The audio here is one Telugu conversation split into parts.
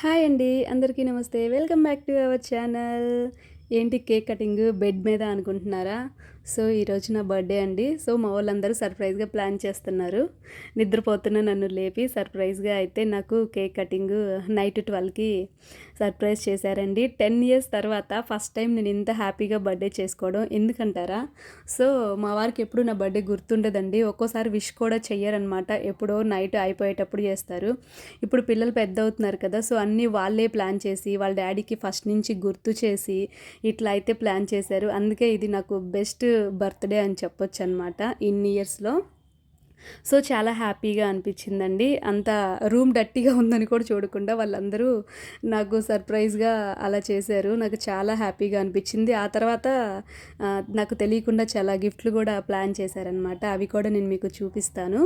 హాయ్ అండి అందరికీ నమస్తే. Welcome back to our channel. ఏంటి కేక్ కటింగ్ బెడ్ మీద అనుకుంటున్నారా? సో ఈరోజు నా బర్త్డే అండి. సో మా వాళ్ళందరూ సర్ప్రైజ్గా ప్లాన్ చేస్తున్నారు. నిద్రపోతున్న నన్ను లేపి సర్ప్రైజ్గా అయితే నాకు కేక్ కటింగ్ నైట్ ట్వెల్వ్కి సర్ప్రైజ్ చేశారండి. టెన్ ఇయర్స్ తర్వాత ఫస్ట్ టైం నేను ఇంత హ్యాపీగా బర్త్డే చేసుకోవడం ఎందుకంటారా? సో మా వారికి ఎప్పుడు నా బర్త్డే గుర్తుండదండి. ఒక్కోసారి విష్ కూడా చెయ్యరనమాట. ఎప్పుడో నైట్ అయిపోయేటప్పుడు చేస్తారు. ఇప్పుడు పిల్లలు పెద్ద అవుతున్నారు కదా సో అన్నీ వాళ్ళే ప్లాన్ చేసి వాళ్ళ డాడీకి ఫస్ట్ నుంచి గుర్తు చేసి ఇట్లా అయితే ప్లాన్ చేశారు. అందుకే ఇది నాకు బెస్ట్ బర్త్డే అని చెప్పొచ్చు అనమాట ఇన్ని ఇయర్స్లో. సో చాలా హ్యాపీగా అనిపించిందండి. అంత రూమ్ డట్టిగా ఉందని కూడా చూడకుండా వాళ్ళందరూ నాకు సర్ప్రైజ్గా అలా చేశారు. నాకు చాలా హ్యాపీగా అనిపించింది. ఆ తర్వాత నాకు తెలియకుండా చాలా గిఫ్ట్లు కూడా ప్లాన్ చేశారనమాట అవి కూడా నేను మీకు చూపిస్తాను.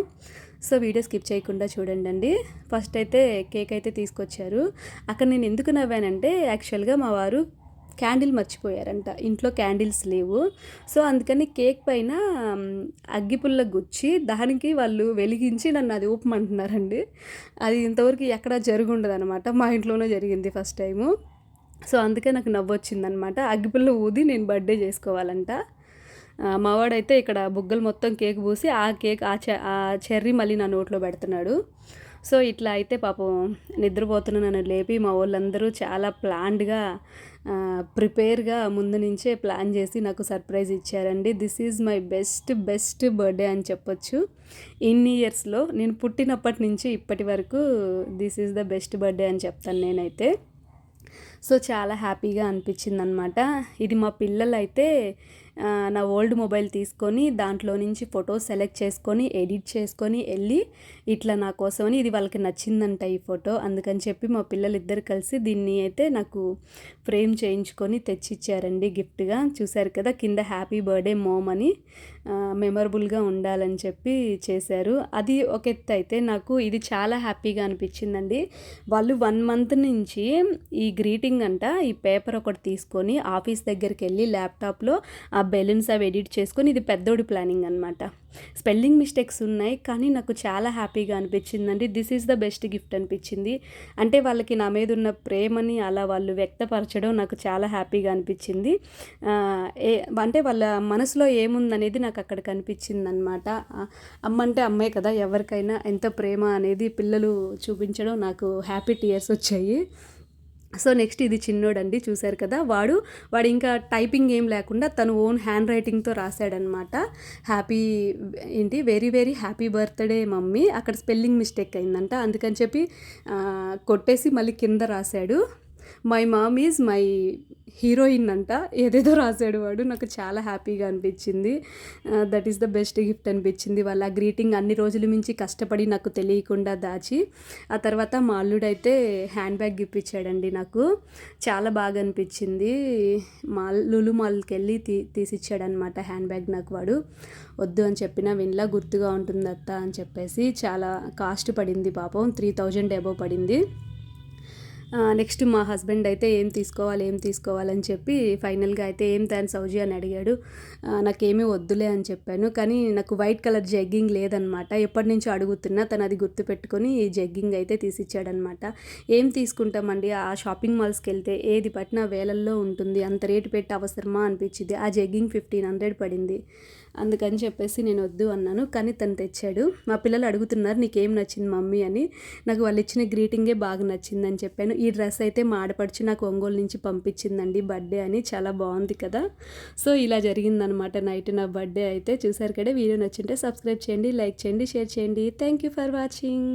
సో వీడియో స్కిప్ చేయకుండా చూడండి అండి ఫస్ట్ అయితే కేక్ అయితే తీసుకొచ్చారు. అక్కడ నేను ఎందుకు నవ్వానంటే యాక్చువల్గా మా వారు క్యాండిల్ మర్చిపోయారంట. ఇంట్లో క్యాండిల్స్ లేవు. సో అందుకని కేక్ పైన అగ్గిపుల్ల గుచ్చి దానికి వాళ్ళు వెలిగించి నన్ను అది ఊపమంటున్నారండి అది ఇంతవరకు ఎక్కడ జరుగుండదు అనమాట మా ఇంట్లోనే జరిగింది ఫస్ట్ టైము. సో అందుకే నాకు నవ్వు వచ్చిందనమాట అగ్గిపుల్ల ఊది నేను బర్త్డే చేసుకోవాలంట. మావాడైతే ఇక్కడ బుగ్గలు మొత్తం కేక్ పూసి ఆ కేక్ ఆ చె ఆ చెర్రీ మళ్ళీ నా నోట్లో పెడుతున్నాడు. సో ఇట్లా అయితే పాపం నిద్రపోతున్న నన్ను లేపి మా వాళ్ళందరూ చాలా ప్లాన్డ్గా ప్రిపేర్గా ముందు నుంచే ప్లాన్ చేసి నాకు సర్ప్రైజ్ ఇచ్చారండి. This is my best best birthday అని చెప్పొచ్చు. ఇన్ని ఇయర్స్లో నేను పుట్టినప్పటి నుంచి ఇప్పటి వరకు this is the best birthday అని చెప్తాను నేనైతే. సో చాలా హ్యాపీగా అనిపించింది అనమాట ఇది మా పిల్లలైతే నా ఓల్డ్ మొబైల్ తీసుకొని దాంట్లో నుంచి ఫోటో సెలెక్ట్ చేసుకొని ఎడిట్ చేసుకొని వెళ్ళి ఇట్లా నా కోసమని ఇది వాళ్ళకి నచ్చిందంట ఈ ఫోటో. అందుకని చెప్పి మా పిల్లలు ఇద్దరు కలిసి దీన్ని అయితే నాకు ఫ్రేమ్ చేయించుకొని తెచ్చిచ్చారండి గిఫ్ట్గా. చూశారు కదా కింద హ్యాపీ బర్త్డే మోమ్ అని మెమరబుల్గా ఉండాలని చెప్పి చేశారు. అది ఒక ఎత్తు అయితే నాకు ఇది చాలా హ్యాపీగా అనిపించిందండి. వాళ్ళు వన్ మంత్ నుంచి ఈ గ్రీటింగ్ అంట. ఈ పేపర్ ఒకటి తీసుకొని ఆఫీస్ దగ్గరికి వెళ్ళి ల్యాప్టాప్లో ఆ బెలూన్స్ అవి ఎడిట్ చేసుకొని ఇది పెద్దోడి ప్లానింగ్ అనమాట స్పెల్లింగ్ మిస్టేక్స్ ఉన్నాయి కానీ నాకు చాలా హ్యాపీగా అనిపించిందండి. This is the best gift అనిపించింది. అంటే వాళ్ళకి నా మీద ఉన్న ప్రేమని అలా వాళ్ళు వ్యక్తపరచడం నాకు చాలా హ్యాపీగా అనిపించింది. ఏ అంటే వాళ్ళ మనసులో ఏముందనేది నాకు అక్కడ కనిపించింది అనమాట అమ్మ అంటే అమ్మే కదా ఎవరికైనా. ఎంత ప్రేమ అనేది పిల్లలు చూపించడం నాకు హ్యాపీ టీయర్స్ వచ్చాయి. సో నెక్స్ట్ ఇది చిన్నోడండి చూశారు కదా? వాడు వాడు ఇంకా టైపింగ్ ఏం లేకుండా తను ఓన్ హ్యాండ్ రైటింగ్తో రాశాడనమాట హ్యాపీ ఏంటి very very happy birthday mummy. అక్కడ స్పెల్లింగ్ మిస్టేక్ అయిందంట. అందుకని చెప్పి కొట్టేసి మళ్ళీ కింద రాశాడు. My mom is my heroine అంట. ఏదేదో రాశాడు వాడు. నాకు చాలా హ్యాపీగా అనిపించింది. That is the best gift అనిపించింది వాళ్ళ గ్రీటింగ్ అన్ని రోజుల మించి కష్టపడి నాకు తెలియకుండా దాచి. ఆ తర్వాత మా అల్లుడైతే హ్యాండ్ బ్యాగ్ గిఫ్ట్ ఇచ్చాడండి నాకు. చాలా బాగా అనిపించింది. మాల్ లులు మాల్కి వెళ్ళి తీ తీసిచ్చాడనమాట హ్యాండ్ బ్యాగ్ నాకు వాడు. వద్దు అని చెప్పిన వినలా గుర్తుగా ఉంటుంది అత్త అని చెప్పేసి చాలా కాస్ట్ పడింది పాపం. త్రీ థౌజండ్ అబోవ్ పడింది. నెక్స్ట్ మా హస్బెండ్ అయితే ఏం తీసుకోవాలి ఏం తీసుకోవాలని చెప్పి ఫైనల్గా అయితే ఏం తాను సౌజీ అని అడిగాడు. నాకేమీ వద్దులే అని చెప్పాను. కానీ నాకు వైట్ కలర్ జగ్గింగ్ లేదనమాట ఎప్పటి నుంచో అడుగుతున్నా తను అది గుర్తుపెట్టుకొని జగ్గింగ్ అయితే తీసిచ్చాడనమాట ఏం తీసుకుంటామండి? ఆ షాపింగ్ మాల్స్కి వెళ్తే ఏది పట్టినా వేలల్లో ఉంటుంది. అంత రేటు పెట్టి అవసరమా అనిపించింది. ఆ జగ్గింగ్ ఫిఫ్టీన్ హండ్రెడ్ పడింది. అందుకని చెప్పేసి నేను వద్దు అన్నాను. కానీ తను తెచ్చాడు. మా పిల్లలు అడుగుతున్నారు నీకేం నచ్చింది మమ్మీ అని. నాకు వాళ్ళు ఇచ్చిన గ్రీటింగే బాగా నచ్చిందని చెప్పాను. ఈ డ్రెస్ అయితే మాడపడిచి నాకు ఒంగోలు నుంచి పంపించిందండి బర్త్డే అని చాలా బాగుంది కదా. సో ఇలా జరిగిందనమాట నైట్ నా బర్త్డే అయితే. చూసారు కదా వీడియో నచ్చింటే సబ్స్క్రైబ్ చేయండి లైక్ చేయండి షేర్ చేయండి. Thank you for watching.